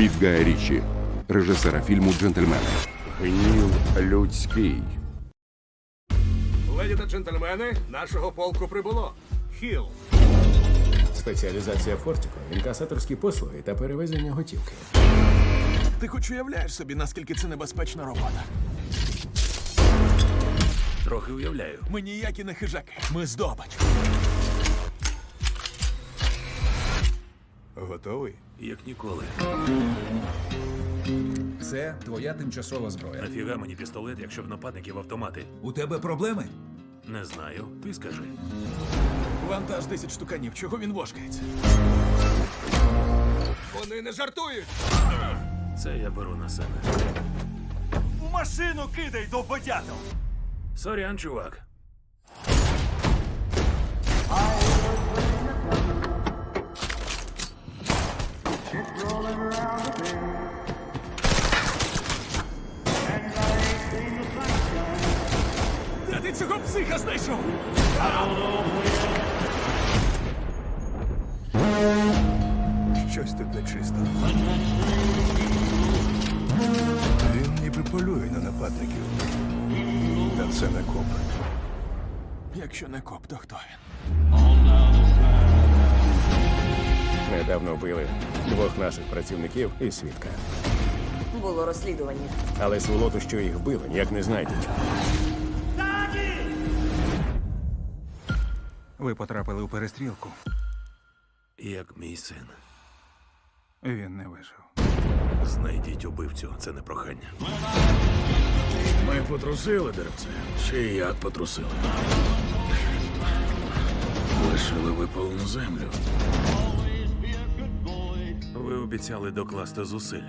від Гая Річі, режисера фільму Джентльмени. Гнів людський. Леді та джентльмени, нашого полку прибуло. Хіл. Спеціалізація Фортіко, інкасаторські послуги та перевезення готівки. Ти хоч уявляєш собі, наскільки це небезпечна робота? Трохи уявляю. Ми ніякі не хижаки. Ми здобич. Готовий? Як ніколи. Це твоя тимчасова зброя. Нафіга мені пістолет, якщо в нападників автомати? У тебе проблеми? Не знаю. Ти скажи. Вантаж 10 штуканів. Чого він вошкається? Вони не жартують. Це я беру на себе. Машину кидай до бодятел! Сорян, чувак. Де ти цього психа знайшов? Щось тут нечисто. Він ніби полює на нападників. Та це не коп. Якщо не коп, то хто він? Недавно вбили двох наших працівників і свідка. Було розслідування. Але сволоту, що їх вбили, ніяк не знайдуть. Ви потрапили у перестрілку. Як мій син. Він не вижив. Знайдіть убивцю. Це не прохання. Ми потрусили деревце. Й як потрусили. Лишили випалену землю. Ви обіцяли докласти зусиль.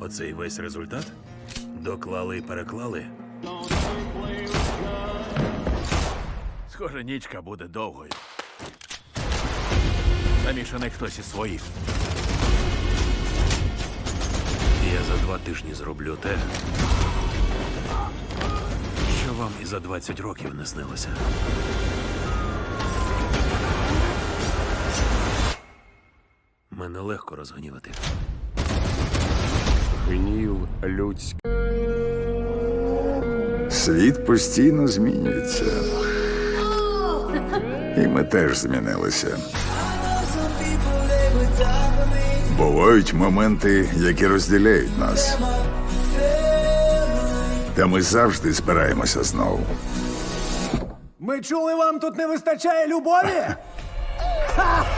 Оцей весь результат? Доклали і переклали. Схоже, нічка буде довгою. Замішаний хтось із своїх. Я за два тижні зроблю те, що вам і за 20 років не снилося. Мене легко розгнівати. Гнів людський. Світ постійно змінюється. І ми теж змінилися. Бувають моменти, які розділяють нас. Та ми завжди збираємося знову. Ми чули, вам тут не вистачає любові?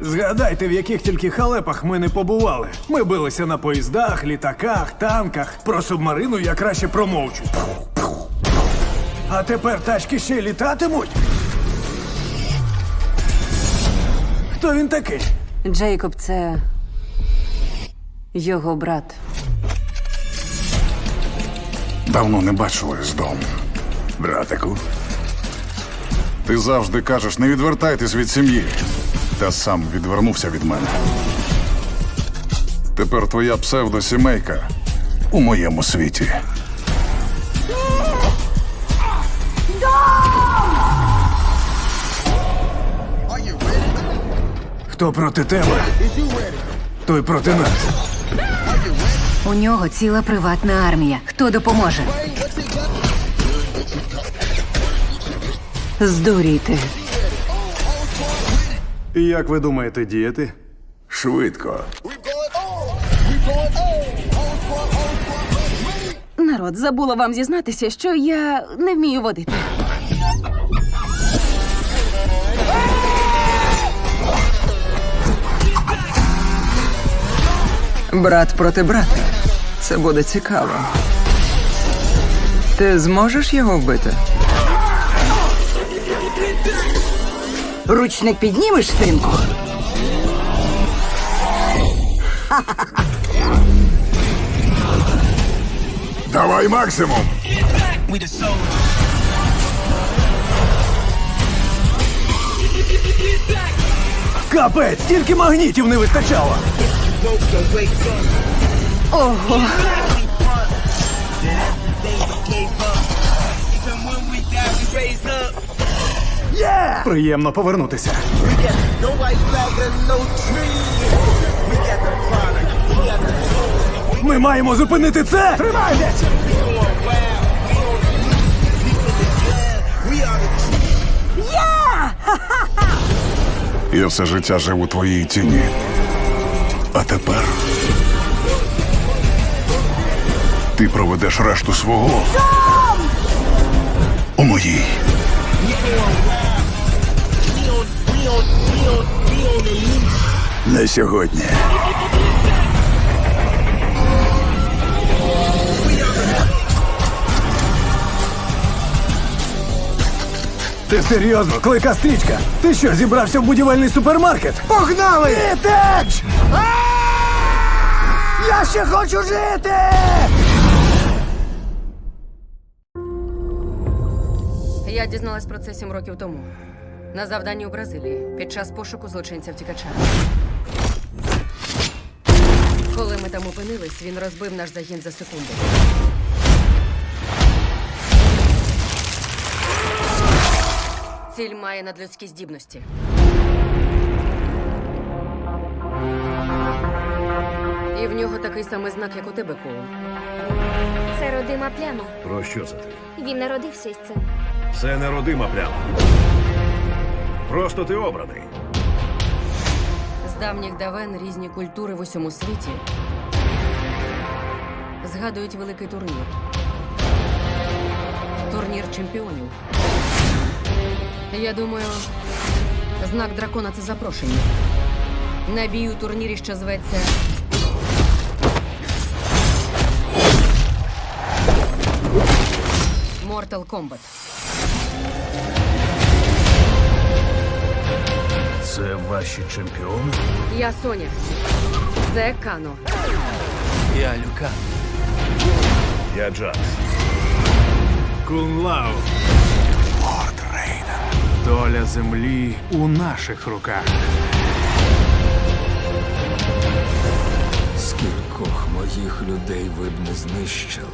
Згадайте, в яких тільки халепах ми не побували. Ми билися на поїздах, літаках, танках. Про субмарину я краще промовчу. А тепер тачки ще й літатимуть? Хто він такий? Джейкоб це його брат. Давно не бачили з дому. Братику. Ти завжди кажеш, не відвертайтесь від сім'ї. Та сам відвернувся від мене. Тепер твоя псевдосімейка у моєму світі. Хто проти тебе? Той проти нас. У нього ціла приватна армія. Хто допоможе? Здуріти. І як ви думаєте діяти? Швидко. Народ, забула вам зізнатися, що я не вмію водити. Брат проти брата. Це буде цікаво. Ти зможеш його вбити? Ручник піднімеш, синку? Давай максимум. Капець, тільки магнітів не вистачало. Ого, Приємно повернутися. Ми маємо зупинити це! Тримайтесь! Я все життя жив у твоїй тіні. А тепер. Ти проведеш решту свого. У моїй. Не сьогодні. Ти серйозно, клика стрічка? Ти що, зібрався в будівельний супермаркет? Погнали! Вітеч! Я ще хочу жити! Я дізналась про це сім років тому. На завданні у Бразилії під час пошуку злочинця втікача. Коли ми там опинились, він розбив наш загін за секунду. Ціль має надлюдські здібності. І в нього такий самий знак, як у тебе, Коул. Це родима пляма. Про що це ти? Він народився із цим. Це не родима пляма. Просто ти обраний. З давніх давен різні культури в усьому світі згадують великий турнір. Турнір чемпіонів. Я думаю, знак дракона це запрошення. На бій у турнірі, що зветься. Mortal Kombat. Це ваші чемпіони? Я Соня. Це Кано. Я Люка. Я Джад. Кунлау. Лорд Рейна. Доля землі у наших руках. Скількох моїх людей ви б не знищили.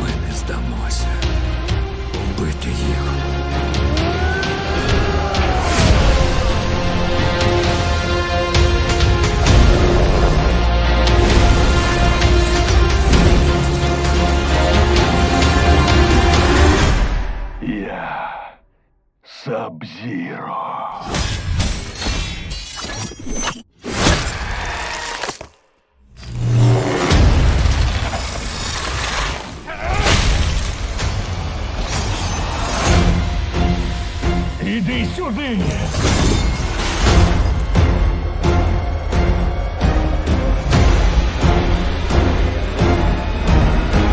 Ми не здамося. Вбити їх. Сабзіро. Іди сюди.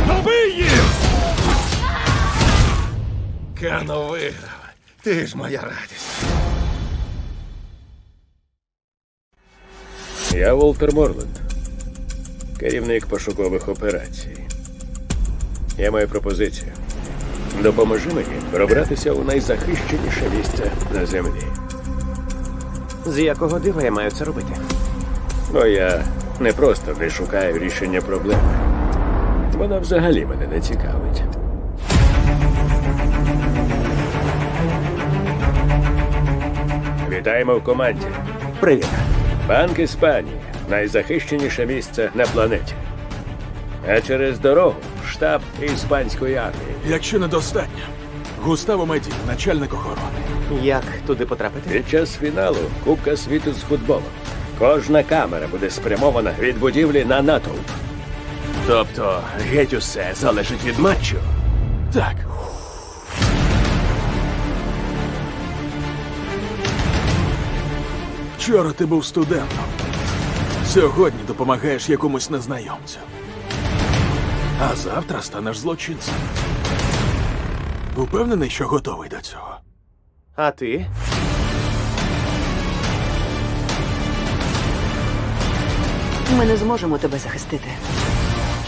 Добий їх! Кано виграв. Ти ж моя радість. Я Волтер Морленд, керівник пошукових операцій. Я маю пропозицію. Допоможи мені пробратися у найзахищеніше місце на землі. З якого дива я маю це робити? Бо я не просто не шукаю рішення проблеми. Вона взагалі мене не цікавить. Вітаємо в команді. Привіт. Банк Іспанії найзахищеніше місце на планеті. А через дорогу штаб іспанської армії. Якщо недостатньо, Густаво Меді, начальник охорони. Як туди потрапити? Під час фіналу Кубка світу з футболу. Кожна камера буде спрямована від будівлі на натовп. Тобто геть усе залежить від матчу. Так. Вчора ти був студентом. Сьогодні допомагаєш якомусь незнайомцю. А завтра станеш злочинцем. Упевнений, що готовий до цього. А ти? Ми не зможемо тебе захистити.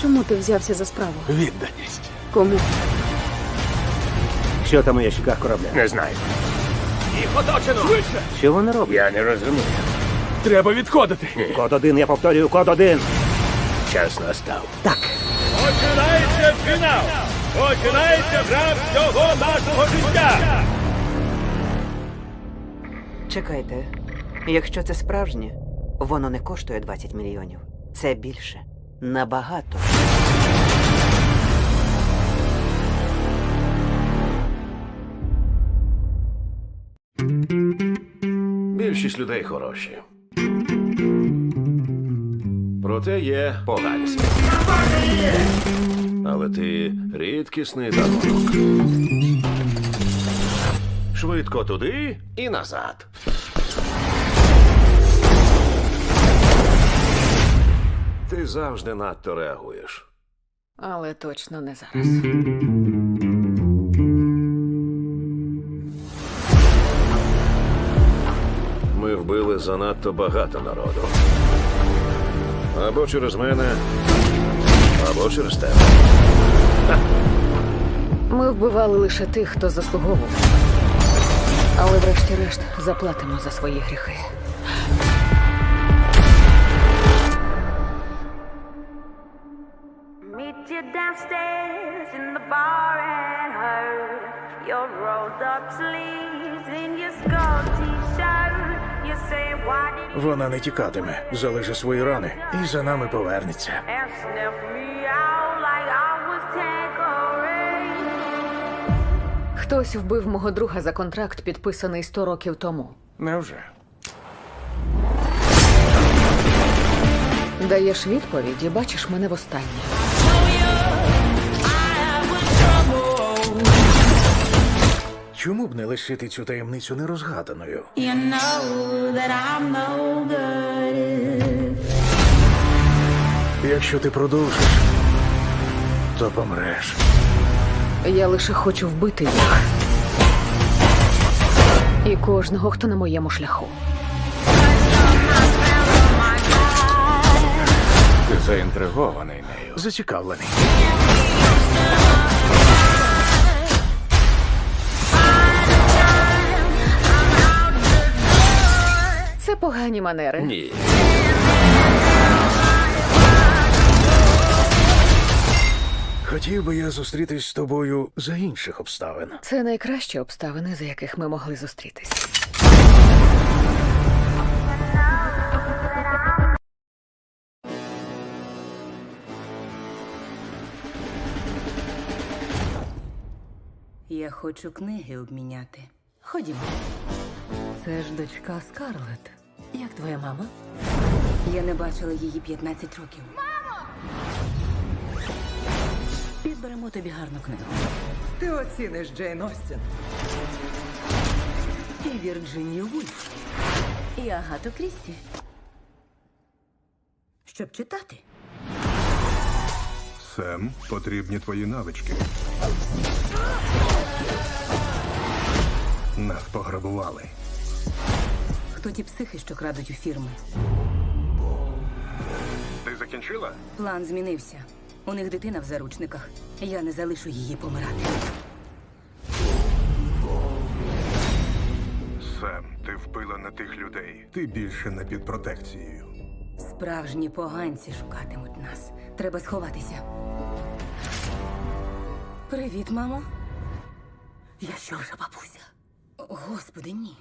Чому ти взявся за справу? Відданість. Кому? Що там у ящиках корабля? Не знаю. Що вони роблять? Я не розумію. Треба відходити. Код один, я повторюю, код один. Час настав. Так. Починається фінал! Починається гра всього нашого життя! Чекайте, якщо це справжнє, воно не коштує 20 мільйонів. Це більше. Набагато. Більшість людей хороші. Проте є поганці. Але ти рідкісний дарунок. Швидко туди і назад. Ти завжди надто реагуєш. Але точно не зараз. Вбили занадто багато народу. Або через мене, або через тебе. Ми вбивали лише тих, хто заслуговував. Але врешті-решт заплатимо за свої гріхи. Meet you downstairs in the bar and her. Your rolled up sleeves Вона не тікатиме, залиже свої рани і за нами повернеться. Хтось вбив мого друга за контракт, підписаний 100 років тому. Невже? Даєш відповідь і бачиш мене востаннє. Чому б не лишити цю таємницю нерозгаданою? You know that I'm no good. Якщо ти продовжиш, то помреш. Я лише хочу вбити їх. І кожного, хто на моєму шляху. Ти заінтригований нею. Зацікавлений. Це погані манери. Ні. Хотів би я зустрітись з тобою за інших обставин. Це найкращі обставини, за яких ми могли зустрітись. Я хочу книги обміняти. Ходімо. Це ж дочка Скарлет. Як твоя мама? Я не бачила її 15 років. Мамо! Підберемо тобі гарну книгу. Ти оціниш Джейн Остін. І Вірджинію Вульф. І Агату Крісті. Щоб читати. Сем, потрібні твої навички. Нас пограбували. Хто ті психи, що крадуть у фірми? Ти закінчила? План змінився. У них дитина в заручниках. Я не залишу її помирати. Сем, ти впила на тих людей. Ти більше не під протекцією. Справжні поганці шукатимуть нас. Треба сховатися. Привіт, мамо. Я що вже бабуся? Господи, ні.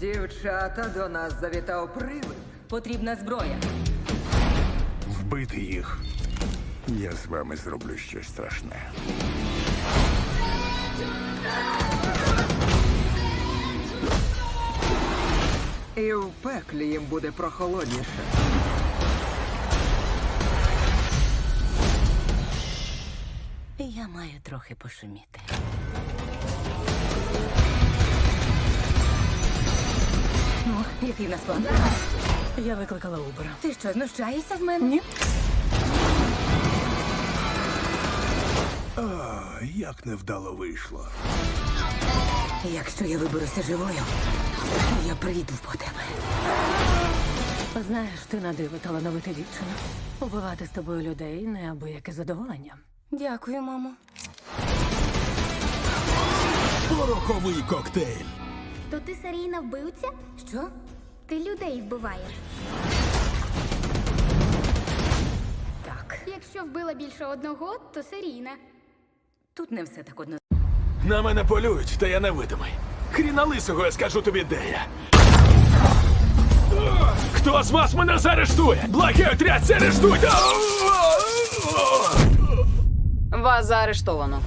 Дівчата, до нас завітав привид. Потрібна зброя. Вбити їх. Я з вами зроблю щось страшне. І в пеклі їм буде прохолодніше. Я маю трохи пошуміти. Ну, який в нас план? Я викликала Убера. Ти що, знущаєшся з мене? Ні. А, як невдало вийшло. Якщо я виберуся живою, то я прийду по тебе. Знаєш, ти на диво талановита дівчина. Убивати з тобою людей неабияке задоволення. Дякую, мамо. Пороховий коктейль. То ти серійна вбивця? Що? Ти людей вбиваєш. Так. Якщо вбила більше одного, то серійна. Тут не все так одно. На мене полюють, та я невидимий. Хріна лисого, я скажу тобі, де я. Хто з вас мене заарештує? Благий отряд, заарештуйте! Вас заарештовано.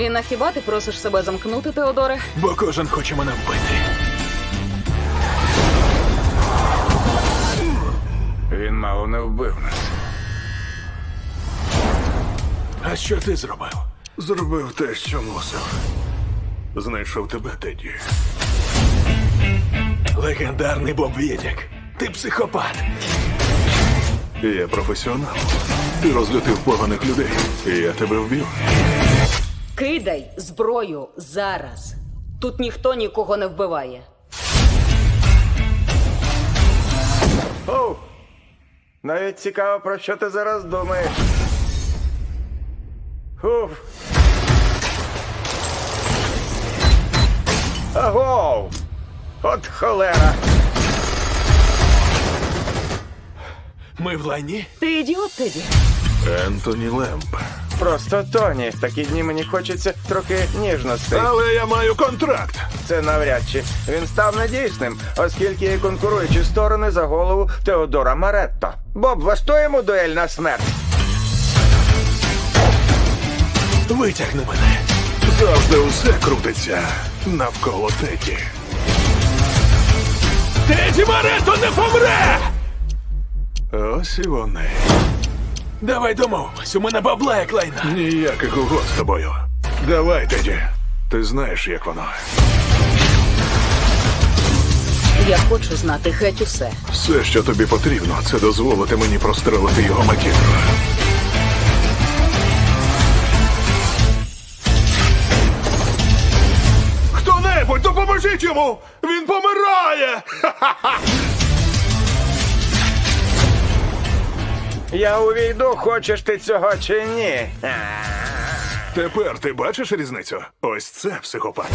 І на хіба ти просиш себе замкнути, Теодоре? Бо кожен хоче мене вбити. Він мало не вбив нас. А що ти зробив? Зробив те, що мусив. Знайшов тебе, Теді. Легендарний Боб Відік. Ти психопат. Я професіонал. Ти розлютив поганих людей, і я тебе вбив. Кидай зброю зараз. Тут ніхто нікого не вбиває. Оу! Навіть цікаво, про що ти зараз думаєш. Уф. Агов! От холера! Ми в лайні? Ти ідіот, Теді? Ентоні Лемп. Просто Тоні, в такі дні мені хочеться трохи ніжностей. Але я маю контракт. Це навряд чи він став недійсним, оскільки є конкуруючі сторони за голову Теодора Маретто. Боб, влаштуємо дуель на смерть. Витягни мене. Завжди усе крутиться навколо Теді. Теді Марето не помре! Ось і вони. Давай домовимось, у мене бабла як лайна. Ніяких угод з тобою. Давай, Теді. Ти знаєш, як воно. Я хочу знати геть усе. Все, що тобі потрібно, це дозволити мені прострелити його макітру. Хто-небудь, допоможіть йому! Він помирає! Я увійду, хочеш ти цього чи ні. Тепер ти бачиш різницю? Ось це психопат.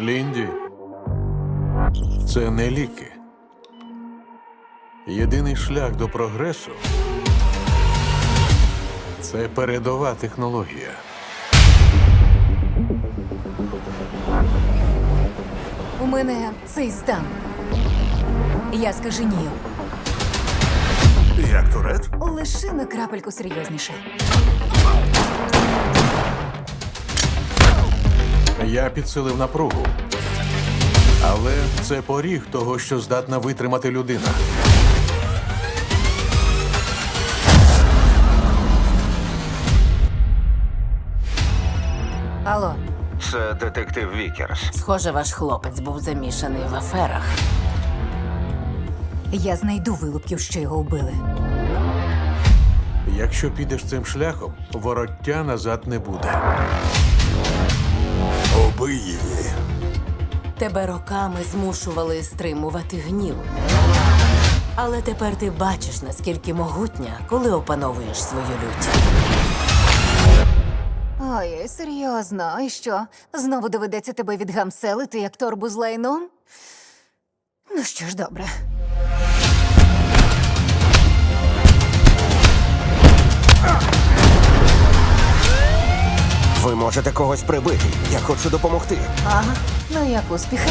Лінді, це не ліки. Єдиний шлях до прогресу це передова технологія. Мене цей стан. Я скаженію. Як турет? Лише на крапельку серйозніше. Я підсилив напругу. Але це поріг того, що здатна витримати людина. Алло, Це детектив Вікерс. Схоже, ваш хлопець був замішаний в аферах. я знайду вилупків, що його вбили. Якщо підеш цим шляхом, вороття назад не буде. Убий її. Тебе роками змушували стримувати гнів. Але тепер ти бачиш, наскільки могутня, коли опановуєш свою лють. Ой, серйозно, і що? Знову доведеться тебе відгамселити, як торбу з лайном? Ну що ж, добре. Ви можете когось прибити. Я хочу допомогти. Ага, ну як успіхи?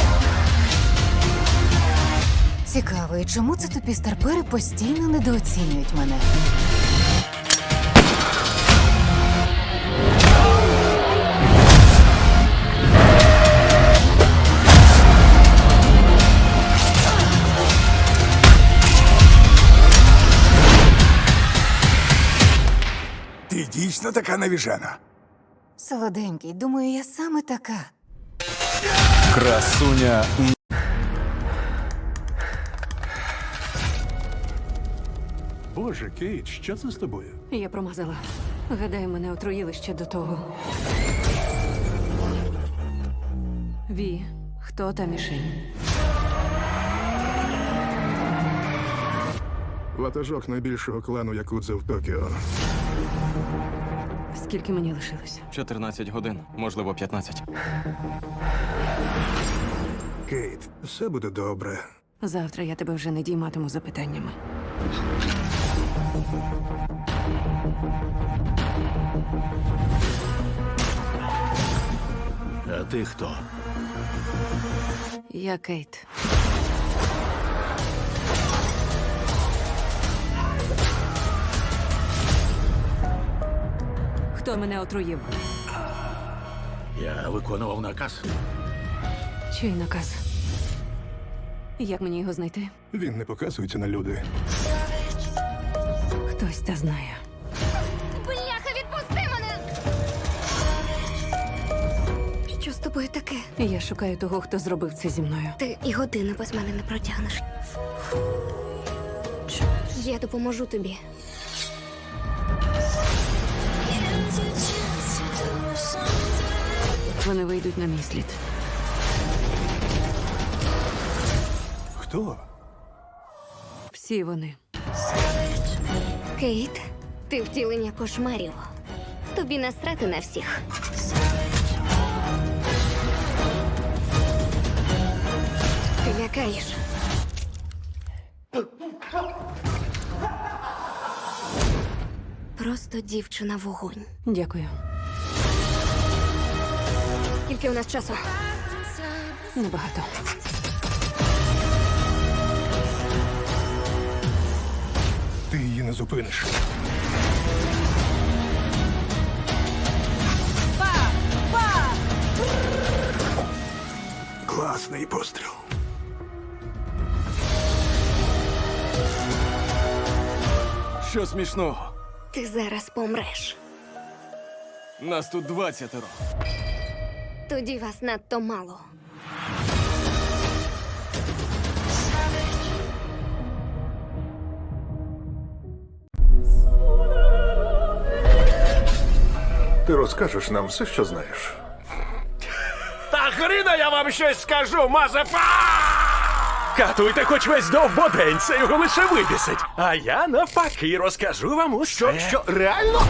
Цікаво, і чому це тупі старпери постійно недооцінюють мене? Ти така навіжена. Солоденький, думаю, я саме така. Красуня Боже, Кейт, що це з тобою? Я промазала. Гадаю, мене отруїли ще до того. Ві, хто та мішень? Ватажок найбільшого клану Якудзе в Токіо. Скільки мені лишилося? 14 годин, можливо, 15. Кейт, все буде добре. Завтра я тебе вже не дійматиму запитаннями. А ти хто? Я Кейт. Хто мене отруїв? Я виконував наказ. Чий наказ? Як мені його знайти? Він не показується на люди. Хтось та знає. Бляха, відпусти мене! Що з тобою таке? Я шукаю того, хто зробив це зі мною. Ти і години без мене не протягнеш. Я допоможу тобі. Вони вийдуть на мій слід. Хто? Всі вони. Кейт, ти втілення кошмарів. Тобі насрати на всіх. Ти лякаєш. Просто дівчина вогонь. Дякую. Скільки у нас часу? Небагато. Ти її не зупиниш. Класний постріл. Що смішного? Ти зараз помреш. Нас тут двадцятеро. Тоді вас надто мало. Ти розкажеш нам все, що знаєш. Та хріна я вам щось скажу, мазепа! Катуйте хоч весь довбодень, це його лише вибісить. А я навпаки розкажу вам усе. Що, що, реально?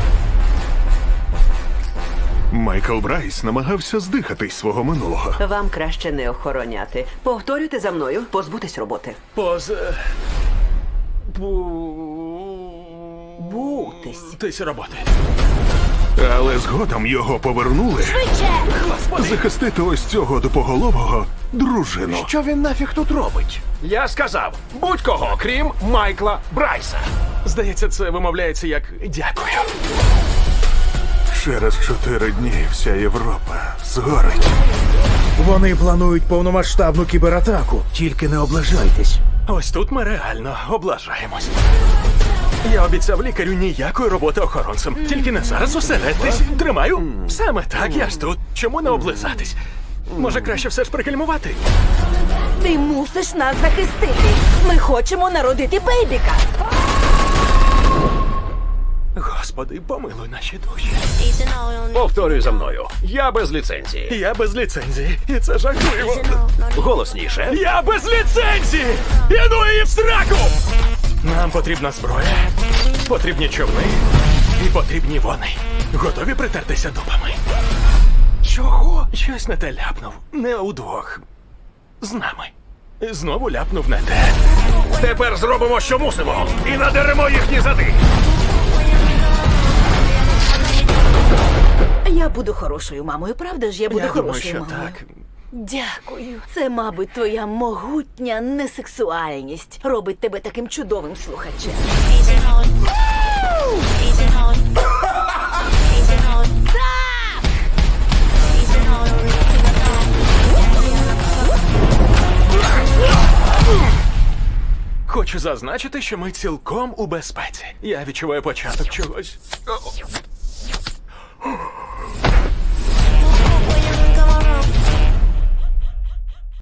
Майкл Брайс намагався здихатись свого минулого. Вам краще не охороняти. Повторюйте за мною, позбутись роботи. Поз... е, Бутись. Тись роботи. Але згодом його повернули захистити ось цього допоголового дружину. Що він нафіг тут робить? Я сказав будь-кого, крім Майкла Брайса. Здається, це вимовляється як дякую. Через чотири дні вся Європа згорить. Вони планують повномасштабну кібератаку. Тільки не облажайтесь. Ось тут ми реально облажаємось. Я обіцяв лікарю ніякої роботи охоронцем. Тільки не зараз зосередьтесь. Тримаю. Саме так я ж тут. Чому не облизатись? Може, краще все ж прикальмувати? Ти мусиш нас захистити. Ми хочемо народити бейбіка. Господи, помилуй наші душі. Повторюй за мною. Я без ліцензії. Я без ліцензії, і це жахливо. Голосніше. Я без ліцензії! Іду її в сраку! Нам потрібна зброя, потрібні човни і потрібні вони. Готові притертися дубами. Чого? Щось не те ляпнув. Не удвох. З нами. Знову ляпнув не те. Тепер зробимо, що мусимо, і надеремо їхні зади. Я буду хорошою мамою, правда ж? Я буду Я думаю, хорошою що мамою. так. Дякую. Це, мабуть, твоя могутня несексуальність робить тебе таким чудовим слухачем. Хочу зазначити, що ми цілком у безпеці. Я відчуваю початок чогось. О,